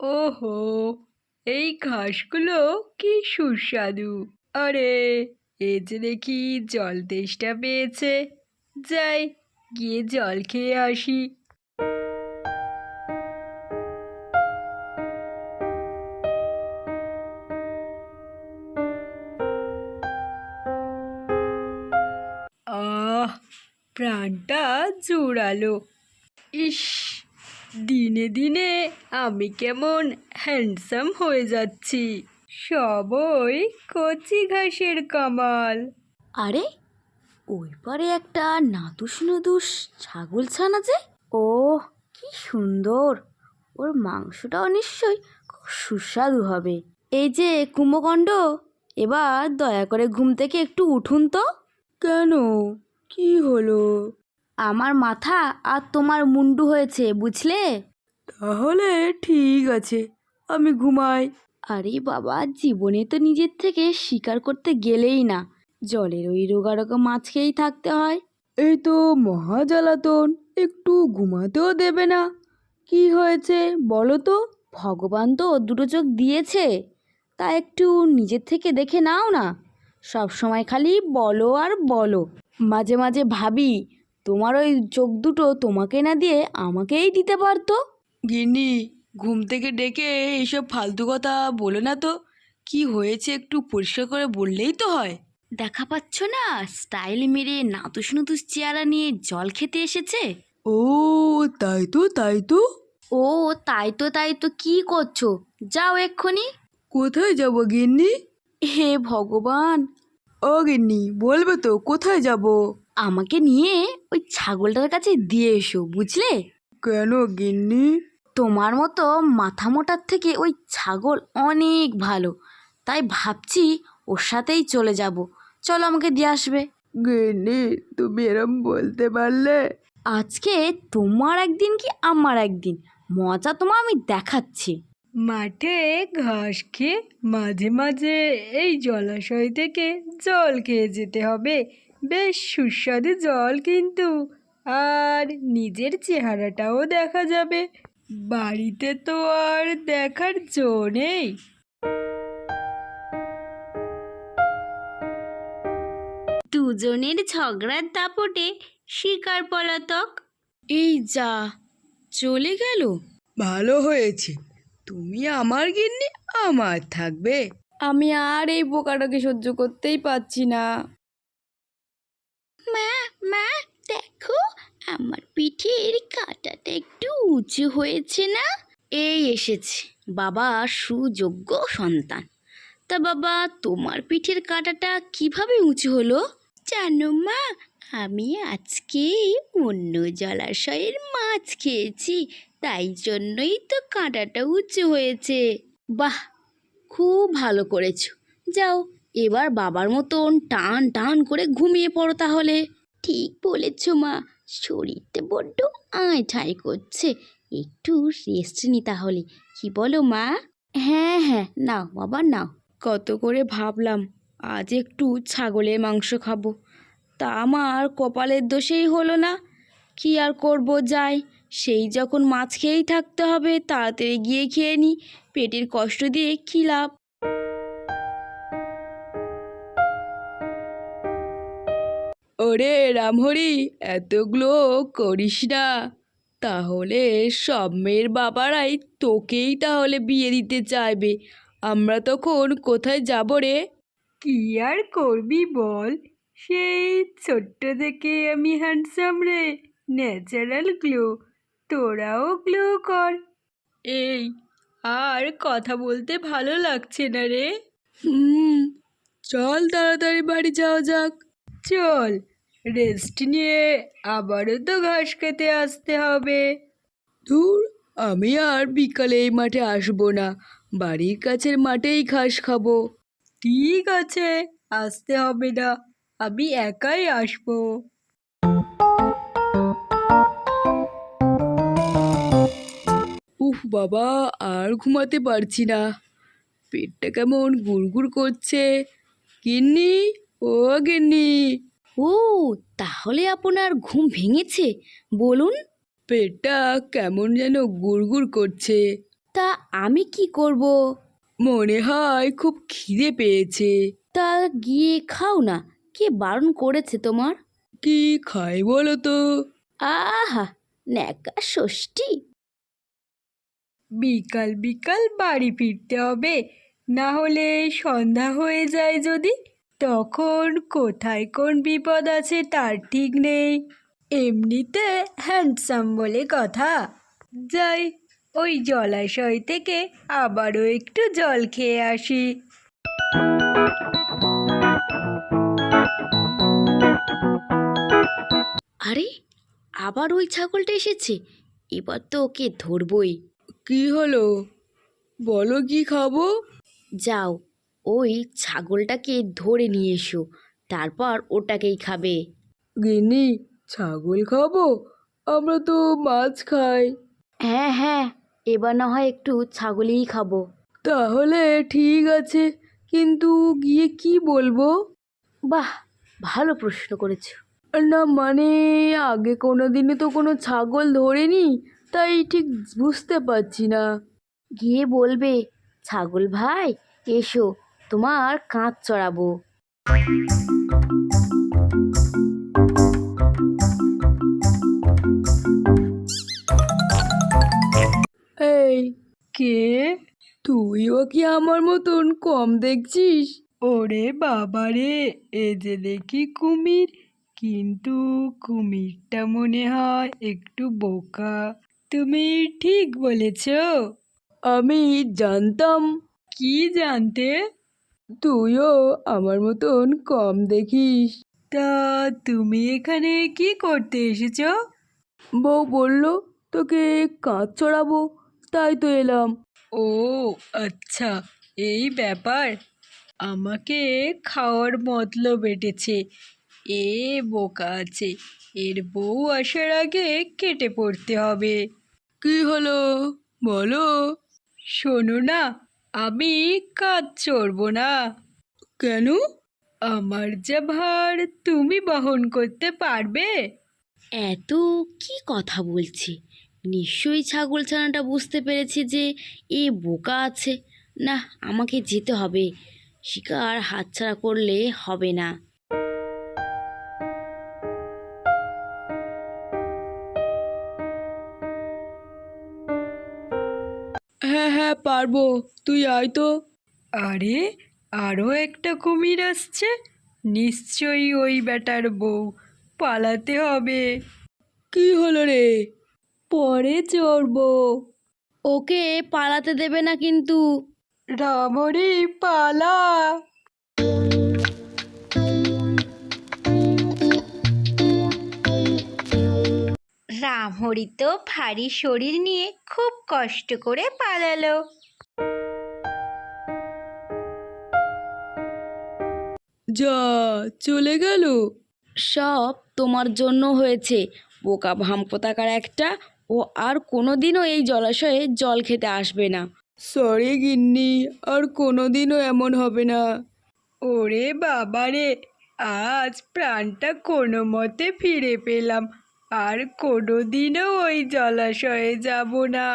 ওহো, এই ঘাসগুলো কি সুস্বাদু। আরে, এ যে দেখি জল তেষ্টা পেয়েছে। যাই, গিয়ে জল খেয়ে আসি। আহ, প্রাণটা জোড়ালো ইস দিনে দিনে আমি কেমন হ্যান্ডসাম হয়ে যাচ্ছি। সবই কচি ঘাসের কামাল। আরে ওই পারে একটা নাদুস নুদুস ছাগল ছানা যে। ও কি সুন্দর। ওর মাংসটাও নিশ্চয়ই খুব সুস্বাদু হবে। এই যে কুম্ভকণ্ড এবার দয়া করে ঘুম থেকে একটু উঠুন তো। কেন? কি হলো? আমার মাথা আর তোমার মুন্ডু হয়েছে বুঝলে? তাহলে ঠিক আছে আমি ঘুমাই। আরে বাবা জীবনে তো নিজের থেকে শিকার করতে গেলেই না। জলের ওই রোগারোগা মাছ খেয়েই থাকতে হয়। এই তো মহা জ্বালাতন একটু ঘুমাতেও দেবে না। কি হয়েছে বলো তো? ভগবান তো দুটো চোখ দিয়েছে। তা একটু নিজের থেকে দেখে নাও না। সব সময় খালি বলো আর বলো। মাঝে মাঝে ভাবি তোমার ওই চোখ দুটো তোমাকে না দিয়ে আমাকেই দিতে পারতো? গিন্নি ঘুম থেকে ডেকে এইসব ফালতু কথা বলো না তো। কি হয়েছে একটু পরিষ্কার করে বললেই তো হয়। দেখা পাচ্ছ না? স্টাইল মেরে নাতুস নুতুস চেয়ারা নিয়ে জল খেতে এসেছে? ও তাই তো তাই তো। ও তাই তো তাই তো কি করছ? যাও এক্ষুনি। কোথায় যাব গিন্নি? হে ভগবান! ও গিন্নি বলবে তো কোথায় যাব? আমাকে নিয়ে ওই ছাগলটার কাছে দিয়ে এসো বুঝলে? কেন গিন্নি? তোমার মতো মাথা মোটার থেকে ওই ছাগল অনেক ভালো। তাই ভাবছি ওর সাথেই চলে যাব। চলো আমাকে দিয়ে আসবে। গিন্নি তুমি এরম বলতে পারলে? আজকে তোমার একদিন কি আমার একদিন? মজা তোমার আমি দেখাচ্ছি। মাঠে ঘাস খেয়ে মাঝে মাঝে এই জলাশয় থেকে জল খেয়ে যেতে হবে। বেশ সুস্বাদু জল কিন্তু। আর নিজের চেহারাটাও দেখা যাবে। বাড়িতে তো আর দেখার জো নেই। দুজনের ঝগড়ার দাপটে শিকার পলাতক। এই যা চলে গেল। ভালো হয়েছে। তুমি আমার গিন্নি আমার থাকবে। আমি আর এই পোকাটাকে সহ্য করতেই পারছি না। মা মা, দেখো, আমার পিঠের কাঁটাটা একটু উঁচু হয়েছে না? এই এসেছে, বাবা সুযোগ্য সন্তান। তা বাবা, তোমার পিঠের কাঁটাটা কীভাবে উঁচু হলো? জানো মা, আমি আজকে অন্য জলাশয়ের মাছ খেয়েছি, তাই জন্যই তো কাঁটাটা উঁচু হয়েছে। বাহ, খুব ভালো করেছ। যাও এবার বাবার মতন টান টান করে ঘুমিয়ে পড়ো তাহলে। ঠিক বলেছ মা শরীরটা বড্ড আয় ঠাই করছে। একটু রেস্ট নি তাহলে কি বলো মা? হ্যাঁ হ্যাঁ নাও বাবা নাও। কত করে ভাবলাম আজ একটু ছাগলের মাংস খাব। তা আমার কপালের দোষেই হলো না। কি আর করব যাই সেই যখন মাছ খেয়েই থাকতে হবে তাড়াতাড়ি গিয়ে খেয়ে নি। পেটের কষ্ট দিয়ে কী লাভ? ওরে রামহরি এতগুলো করিস না। তাহলে সব মেয়ের বাবারাই তোকেই তাহলে বিয়ে দিতে চাইবে। আমরা তখন কোথায় যাব রে? কি আর করবি বল? সেই ছোট্ট থেকে আমি হ্যান্ডসাম রে ন্যাচারাল গ্লো তোরাও গ্লো কর। এই আর কথা বলতে ভালো লাগছে না রে। হুম। চল তাড়াতাড়ি বাড়ি যাওয়া যাক। চল রেস্ট নিয়ে আবারও তো ঘাস খেতে আসতে হবে। ধুর, আমি আর বিকালে এই মাঠে আসব না। বাড়ির কাছের মাঠেই ঘাস খাব। ঠিক আছে, আসতে হবে না। আমি একাই আসব। উফ বাবা, আর ঘুমাতে পারছি না। পেটটা কেমন গুড়গুড় করছে। গিন্নি, ও গিন্নি। ও তাহলে আপনার ঘুম ভেঙেছে। বলুন। পেটটা কেমন যেন গুড়গুড় করছে। তা আমি কি করব? মনে হয় খুব খিদে পেয়েছে। তা গিয়ে খাও না কে বারণ করেছে তোমার? কি খাই বলো তো? আহা ন্যাকা ষষ্ঠী। বিকাল বিকাল বাড়ি ফিরতে হবে না হলে সন্ধ্যা হয়ে যায় যদি। তখন কোথায় কোন বিপদ আছে তার ঠিক নেই। এমনিতে হ্যান্ডসাম বলে কথা। যাই ওই জলাশয় থেকে আবারও একটু জল খেয়ে আসি। আরে আবার ওই ছাগলটা এসেছে। এবার তো ওকে ধরবই। কি হলো? বলো কি খাব? যাও ওই ছাগলটাকে ধরে নিয়ে এসো তারপর ওটাকেই খাবে। গিন্নি ছাগল খাব? আমরা তো মাছ খাই। হ্যাঁ হ্যাঁ এবার না হয় একটু ছাগলই খাব। তাহলে ঠিক আছে কিন্তু গিয়ে কি বলব? বাহ ভালো প্রশ্ন করেছ। না মানে আগে কোনো দিনে তো কোনো ছাগল ধরিনি তাই ঠিক বুঝতে পারছি না। গিয়ে বলবে ছাগল ভাই এসো। তোমার কাঁচ চড়াবো। এই, কে? তুইও কি আমার মতন কম দেখছিস? ওরে বাবারে এ যে দেখি কুমির। কিন্তু কুমিরটা মনে হয় একটু বোকা। তুমি ঠিক বলেছ। আমি জানতাম। কি জানতে? তুইও আমার মতন কম দেখিস। তা তুমি এখানে কি করতে এসেছ? বউ বলল তোকে কাঁচ চড়াবো তাই তো এলাম। ও আচ্ছা এই ব্যাপার। আমাকে খাওয়ার মতলব এটেছে। এ বোকা আছে এর বউ আসার আগে কেটে পড়তে হবে। কি হলো? বলো। শোনো না আমি কাজ চড়ব না। কেন? আমার যে ভার তুমি বহন করতে পারবে। এত কি কথা বলছে? নিশ্চয়ই ছাগল ছানাটা বুঝতে পেরেছে যে এ বোকা আছে। না আমাকে যেতে হবে। শিকার হাতছাড়া করলে হবে না। হ্যাঁ হ্যাঁ পারব। তুই আয় তো। আরে আরও একটা কুমির আসছে। নিশ্চয়ই ওই বেটার বউ। পালাতে হবে। কি হলো রে? পরে চড়বো। ওকে পালাতে দেবে না কিন্তু। রামরে পালা। রামহরি তো ভারী শরীর নিয়ে খুব কষ্ট করে পালালো। যা চলে গেল? সব তোমার জন্য হয়েছে। বোকা ভামপোতাকার একটা ও আর কোনোদিনও এই জলাশয়ে জল খেতে আসবে না। সরি গিন্নি আর কোনোদিনও এমন হবে না। ওরে বাবারে আজ প্রাণটা কোনো মতে ফিরে পেলাম। আর কোনোদিনও ওই জলাশয়ে যাব না।